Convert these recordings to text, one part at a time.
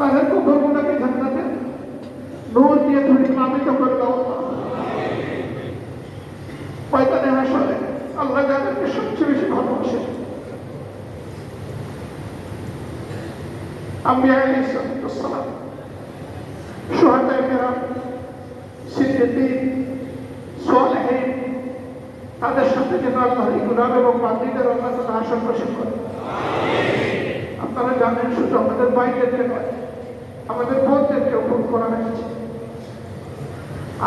তাদের কবরগুলোকে জান্নাতে নূর দিয়ে তুমি প্লাবিত করে দাও। পয়তানের আসলে আল্লাহ যাদেরকে সবচেয়ে বেশি ভালোবাসে। আম্বিয়া আলাইহিসসালাম সোহাদায় কেরাম, সিদ্দিক সোয়ালেহীন তাদের সাথে যেন আল্লাহ ইগুলাম এবং বান্দিদের আল্লাহ তালা আসন করে। আপনারা জানেন, শুধু আমাদের বাইরেকে নয় আমাদের বোনদেরকে খুন করা হয়েছে।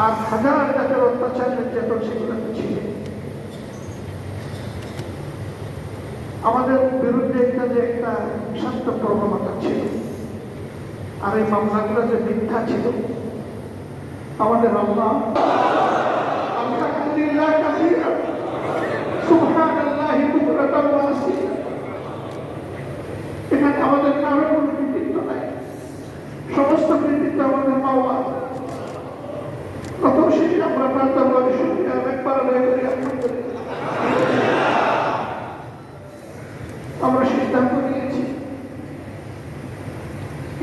আর হাজার হাজার অত্যাচার নির্যাতন সেগুলো ছিল আমাদের বিরুদ্ধে একটা যে একটা বিষাক্ত প্রবণতা ছিল, আর এই মামলাগুলো যে মিথ্যা ছিল, আমাদের আল্লাহ এখানে আমাদের নাই সমস্ত কৃতিত্ব আমাদের মাওলা কত শেষে আমরা প্রার্থনা করি শুক্রিয়া একবার করি আমরা সিদ্ধান্ত নিয়েছি।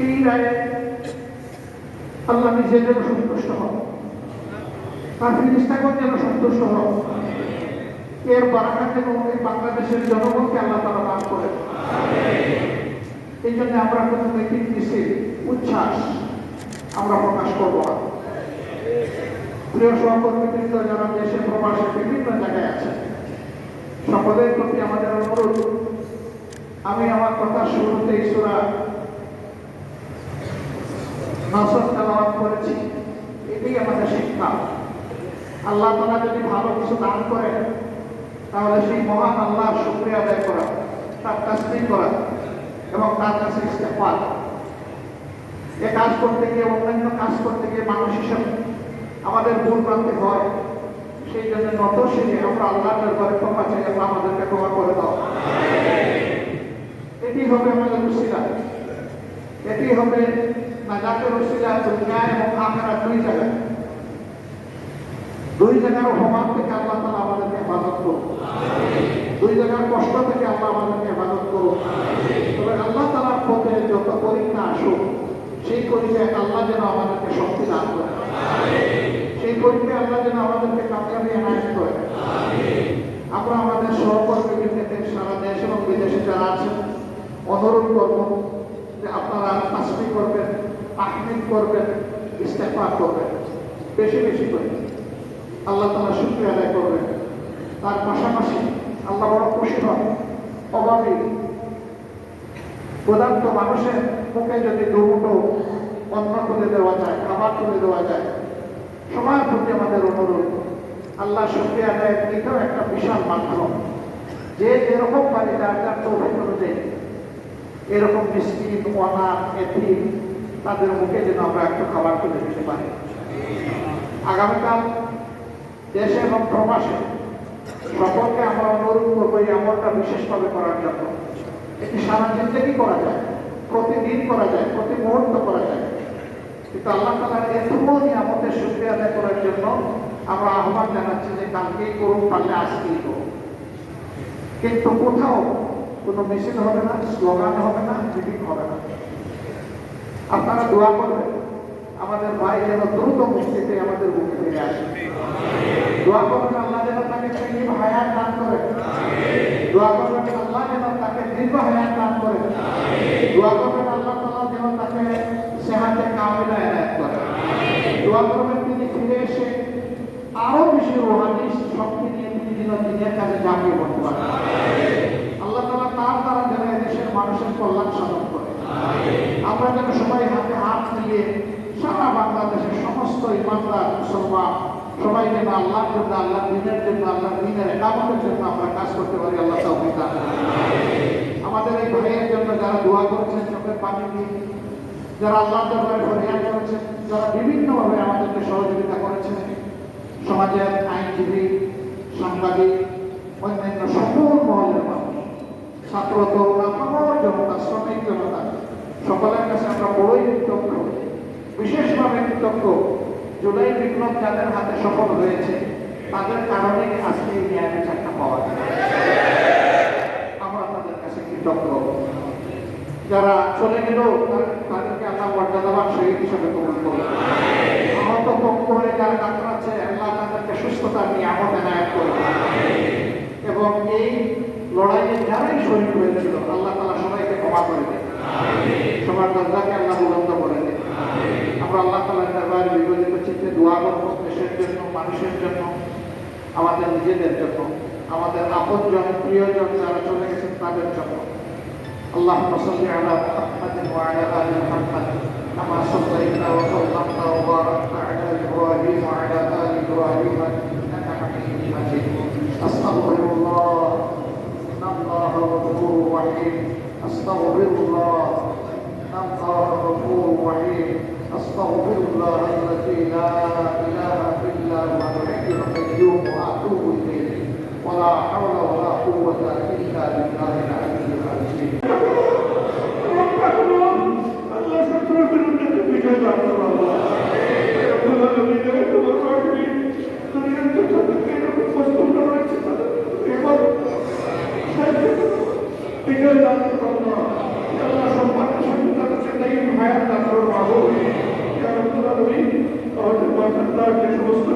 এই রায়ে আল্লাহ নিজে যেন সন্তুষ্ট হন। তার ফিরিস্তাগণ যেন সন্তুষ্ট হন। এর বারাকা যেন বাংলাদেশের জনগণকে আল্লাহ তারা দান করেন। এই জন্য আমরা কোনো মিছিল উচ্ছ্বাস আমরা প্রকাশ করব। না প্রিয় সহকর্মীবৃন্দ, যারা দেশে প্রবাসে বিভিন্ন জায়গায় আছে সকলের প্রতি আমাদের অনুরোধ, আমি আমার কথা শুরুতে সুরা নসর তেলাওয়াত করেছি। এটাই আমাদের শিক্ষা। আল্লাহ তালা যদি ভালো কিছু দান করে তাহলে সেই মহান আল্লাহ শুক্রিয়া আদায় করা, তার তাসবিহ করা এবং তার কাছে ইস্তেফার এ কাজ করতে গিয়ে, অন্যান্য কাজ করতে গিয়ে মানুষ হিসাবে আমাদের ভুল প্রান্তে হয়, সেই জন্য নত সেজে আমরা আল্লাহ দরবারে ক্ষমা চাই, আল্লাহ আমাদেরকে ক্ষমা করে দাও। এটি হবে আমাদের উসিলা। এটি হবে নাজাতের উসিলা দুনিয়া এবং আখেরা দুই জায়গায়। দুই জায়গার অপমান থেকে আল্লাহ তালা আমাদেরকে হেফাজত করুন। দুই জায়গার কষ্ট থেকে আল্লাহ আমাদেরকে হেফাজত করুন। তবে আল্লাহ তালার পথে যত পরীক্ষা আসুক, সেই পরীক্ষায় আল্লাহ যেন আমাদেরকে শক্তি দান করে সেই পরীক্ষায় আল্লাহ যেন আমাদেরকে কামিয়াবি এনায়ত করে আমরা আমাদের সহকর্মী বৃন্দকে সারা দেশ এবং বিদেশে যারা আছেন, অনুরোধ করব যে আপনারা তাসমি করবেন, তাহমিদ করবেন ইস্তেফার করবেন, বেশি বেশি করে। আল্লাহ তালা শুক্রিয়া আদায় করবেন। তার পাশাপাশি আল্লাহ বড় খুশি হন, অভাবী প্রধানত মানুষের মুখে যদি দুমুটো অন্ন তুলে দেওয়া যায়, খাবার তুলে দেওয়া যায়, সময়ের প্রতি আমাদের অনুরোধ, আল্লাহ শুক্রিয়া আদায় এটাও একটা বিশাল মাধ্যম। যে যেরকম পারে যার যার তৌফিক অনুযায়ী, এরকম মিষ্টিন অনার এথি, তাদের মুখে যেন আমরা একটু খাবার তুলে দিতে পারি। আগামীকাল দেশে এবং প্রবাসে সকলকে আমরা অনুরোধ করব এই আমলটা বিশেষভাবে করার জন্য। এটি সারা জিন্দগি করা যায়, প্রতিদিন করা যায়, প্রতি মুহূর্ত করা যায়। কিন্তু আল্লাহ তালার এতগুলো নিয়ামতের সুক্রিয়া আদায় করার জন্য আমরা আহ্বান জানাচ্ছি যে কালকেই করুন পারলে আজকেই করুন। কিন্তু কোথাও কোনো মিছিল হবে না স্লোগান হবে না মিটিং হবে না। আপনারা দোয়া করবেন। আমাদের ভাই যেন দ্রুত মুক্তিতে আমাদের মুখে ফিরে আসে। দোয়া করবেন আল্লাহ যেন তাকে তৈরি হায়াত দান করে। দোয়া করবেন আল্লাহ যেন তাকে দীর্ঘ হায়াত দান করে। দোয়া করবেন আল্লাহ তালা যেন তাকে সেহাতে কামিলা এনায়ত করে। দোয়া করবেন তিনি ফিরে এসে আরও বেশি রোহানি, শক্তি নিয়ে তিনি যেন দিনের কাজে ঝাঁপিয়ে পড়তে পারেন। আল্লাহ তালা তার দ্বারা যেন দেশের মানুষের কল্যাণ সাধন করে। আমরা যেন সবাই হাতে হাত মিলিয়ে সারা বাংলাদেশের সমস্ত ইমানদার মুসলমান সবাই যেন আল্লাহর জন্য আল্লাহ দিনের জন্য আল্লাহ দিনের একামতের জন্য আমরা কাজ করতে পারি, আল্লাহ আমাদের এই ভাইয়ের জন্য যারা দোয়া করেছেন, চোখের পানি দিয়ে, যারা আল্লাহ দরবারে ফরিয়াদ করেছেন, যারা বিভিন্নভাবে আমাদেরকে সহযোগিতা করেছেন, সমাজের আইনজীবী, সাংবাদিক, অন্যান্য সকল মহলের মানুষ, ছাত্র, তরুণ আমার জনতা, শ্রমিক জনতা, সকলের কাছে আমরা বড়ই কৃতজ্ঞ। বিশেষভাবে কৃতজ্ঞ। জুলাই বিপ্লব যাদের হাতে সফল হয়েছে তাদের কারণে আজকে এই ন্যায় বিচারটা পাওয়া যায়। আমরা তাদের কাছে কৃতজ্ঞ। যারা চলে গেল তাদেরকে আল্লাহ মর্যাদাবান শহীদ হিসেবে কবুল করুন আহত পক্ষ হয়ে যারা কাতরাচ্ছে আল্লাহ তাদেরকে সুস্থতার নিয়ামত এনায়ত করুন এবং এই লড়াইয়ে যারাই শহীদ হয়েছিল, আল্লাহ তালা সবাইকে ক্ষমা করে দেন সবার দরজাকে আল্লাহ বুলন্দ করে দেন আমরা আল্লাহ তালার দরবারে বিগলিত চিত্তে দোয়া করবো দেশের জন্য মানুষের জন্য আমাদের নিজেদের জন্য আমাদের আপনজন প্রিয়জন যারা চলে গেছেন তাদের জন্য اللهم صل على محمد وعلى ال محمد كما صليت وسلمت وباركت على ابراهيم وعلى ال ابراهيم انك حميد مجيد استغفر الله ان الله غفور رحيم استغفر الله ان الله غفور رحيم أستغفر الله الذي لا إله إلا هو الحي القيوم وأتوب إليه ولا حول ولا قوة إلا بالله العلي العظيم Because I'm from Allah, Allah subhanahu الله يا said that you. have الله mim, onde possa estar, que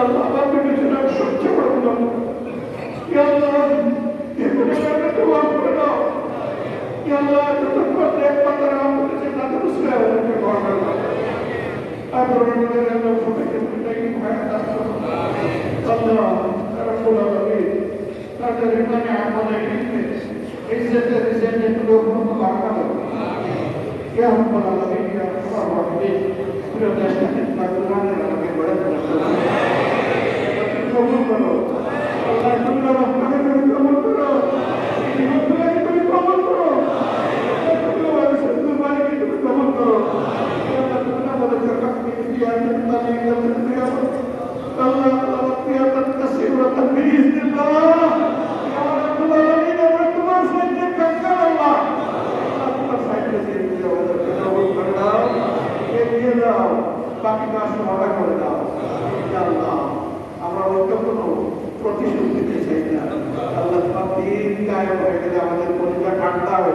আল্লাহ আমার বিবেচনা সহ্য করব না Allah, এগুলো দোয়া করে দাও Allah, যতক্ষণ এক পাতার আমল করেছে তা তো বুঝতে হবে আমাকে ক্ষমা করে দাও আপনার আমাদের আল্লাহ সবাইকে দুটাই ভয় করুন আল্লাহ রাব্বুল আলামিন তাদের ইমানে আমাদের ইলমে ইজ্জতে রিজেন্টে লোকগুলো বাড়া দাও ইয়া রাব্বুল আলামিন ইয়া রাহমান রহিম প্রিয় দেশটাকে তাকুরানের আলোকে গড়ে তোলা কবুল করো আল্লাহ তোমরা রহমানের তুমি কবুল করো ইমানদারি তুমি কবুল করো তোমরা মানুষের দুর্বাণীকে তুমি কবুল করো আল্লাহ তোমরা আমাদের জাকাতকে দিয়াতে তালি করতে দিও আল্লাহ আল্লাহ কিয়ামত কাসীরাত বিইذنিল্লাহ ইয়া রাব্বুল আলামিন আমরা তোমার সাথে কাঙ্গাল আল্লাহ আল্লাহ তোমার সাথে দিয়ে দিও আমাদেরকে কবুল করে দাও এগিয়ে দাও বাকি কাজ সমাধান করে দাও। আল্লাহ, আমরা অন্য কোনো প্রতিশোধ দিতে চাই না। আল্লাহ তোমার দিন আমাদের পরিবার ঠান্ডা হয়ে